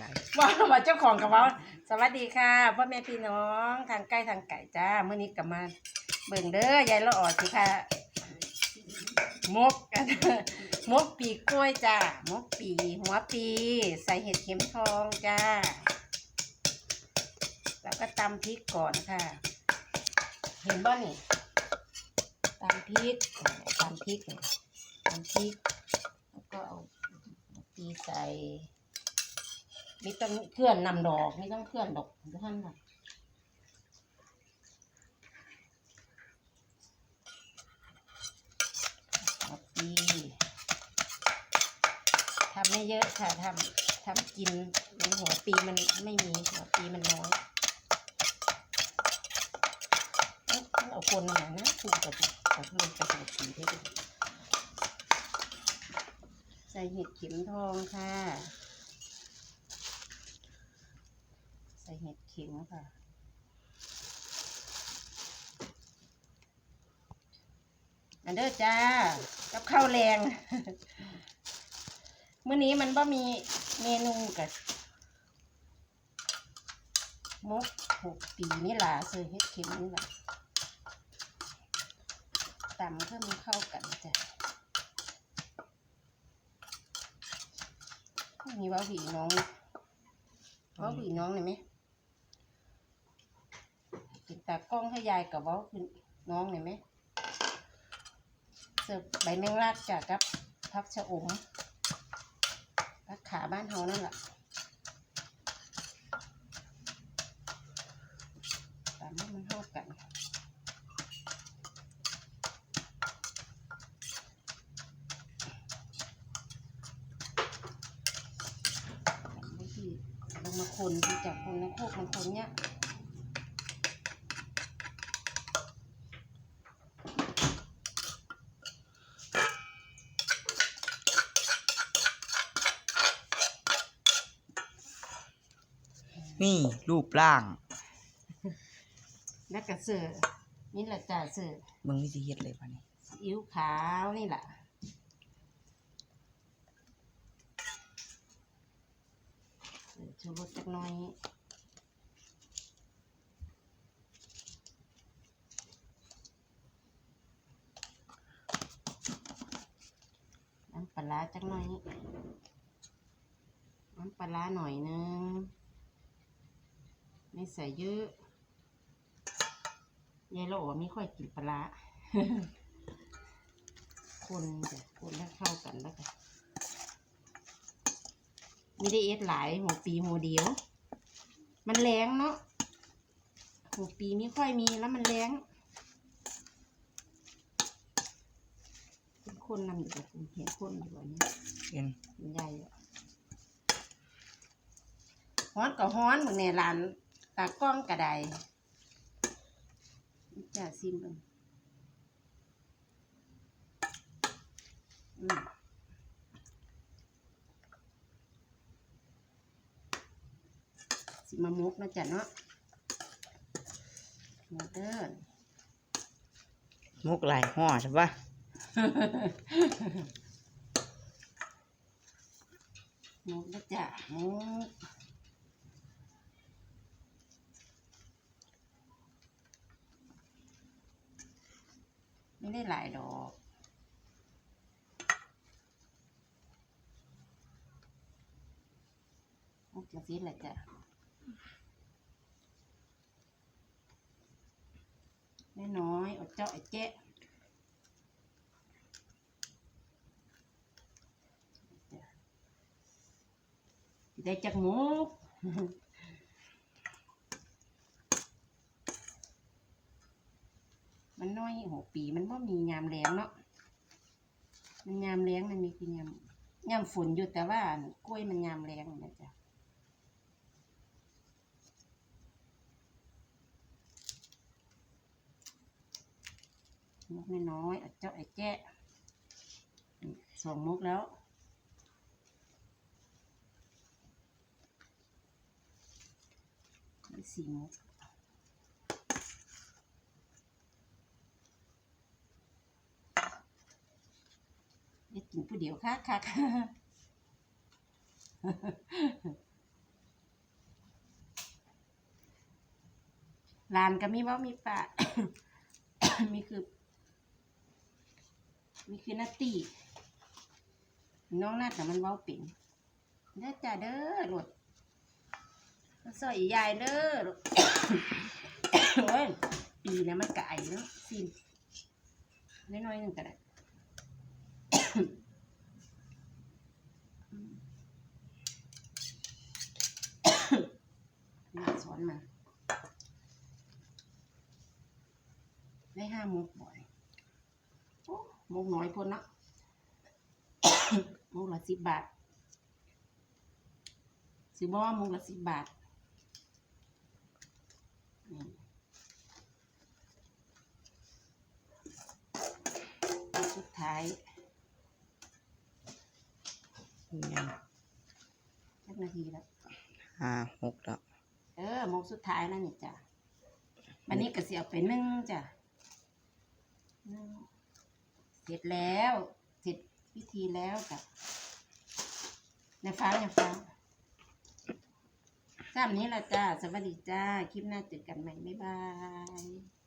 ยายว่าว่าเจ้าของกับว่าสวัสดีค่ะพ่อแม่พี่น้องทางใกล้ทางไก่จ้าเมื่อนี้กลับมาเบิ่งเด้อยายละออดสิค่ะมกมกปีกล้วยจ้ามกปีหัวปี ใส่เห็ดเข็มทองจ้า แล้วก็ตำพริกก่อนค่ะ เห็นบ่นี่ตำพริกตำพริกตำพริกแล้วก็เอาปีใส่ มีต้องเคลื่อนนำดอกมีต้องเคลื่อนดอกทุกท่านค่ะปีทำไม่เยอะค่ะทำทำกินมันหัวปีมันไม่มีหัวปีมันน้อยเอ้ยเอาคนมานะถูกกับกับลงกับหัวปีได้ดีใส่เห็ดเข็มทองค่ะ ใส่ เห็ดเข็มค่ะ อันเด้อจ้า กับข้าวแรงเมื้อนี้มันบ่มีเมนูกับมกหกปีนี่ล่ะเสือเห็ดเข็มนี่ล่ะตำเพื่อมันเข้ากันจ้ะมีว่าผีน้องว่าผีน้องเลยไหม ติดตากล้องให้ยายกับเว้าคือน้องเห็นไหมเสิร์ฟใบแมงลักจากกับพักชะอมพักขาบ้านเฮานั่นแหละตามให้มันเข้ากันไม่ที่ลงมาคนจากคนในโคกมันคนเนี้ย นี่รูปร่าง แล้วก็เสือนี่แหละจ้าเสือเบิ่งวิธีเฮ็ดเลยป่ะนี่ซีอิ๊วขาวนี่แหละเสือชูรสจักหน้อยน้ำปลาร้าจักหน้อยน้ำปลาร้าหน่อยนึง ไม่ใส่เยอะยายโลว่าไม่ค่อยกินปลาร้าคนจะคนให้เข้ากันแล้วกันไม่ได้เอ็ดหลายหัวปีหัวเดียว มันแรงเนาะหัวปีไม่ค่อยมีแล้วมันแรงเป็นคนนำอยู่กับคุณเห็นคนอยู่อันนี้เห็นมันใหญ่อะฮ้อนก็ฮ้อนมึงเนี่ยร้านตากล้องกระไดจะซิมเบิ่งอืมสิมามุกเนาะจ๊ะเนาะหมดเด้อมุกหลายห่อใช่ปะมุกนะจ๊ะมุก ไม่ได้หลายดอกมุกจังสีแหละจ้ะน้อยๆอดเจาะไอ้เจ๊ะได้จากหมูมันน้อย หัวปี มันบ่มียามแรงเนาะมันยามแรงมันมีคือยามยามฝนอยู่แต่ว่ากล้วยมันยามแรงนะจ๊ะมุกน้อยๆเอาเจ้าไอ้แจ้สองมุกแล้วสี่มุก ผู้เดียวค่ะค่ะลานก็มีว่ามีปะมีคือ มีคือนาตีน้องนาแต่มันเว้าเป็นเด้อจ้าเด้อหลดสอยยายเด้อโอ้ยปีนะมันไก่เนาะซีนน้อยๆหนึ่งก็ได้ ห้ามุกบ่อยโอ้มุกน้อยพ้นเนาะมุกละสิบบาทซื้อบ่มุกละสิบบาทนี่มุกสุดท้ายยังสักนาทีแล้วห้าหกแล้ว เออหมกสุดท้ายแล้วนี่จ้ะวันนี้ก็เสียไปนึ่งจ้ะ นึ่งเสร็จแล้ว เสร็จพิธีแล้วกับในฟ้าในฟ้าจ้ามนี้ละจ้า สวัสดีจ้า คลิปหน้าเจอกันใหม่ บ๊ายบาย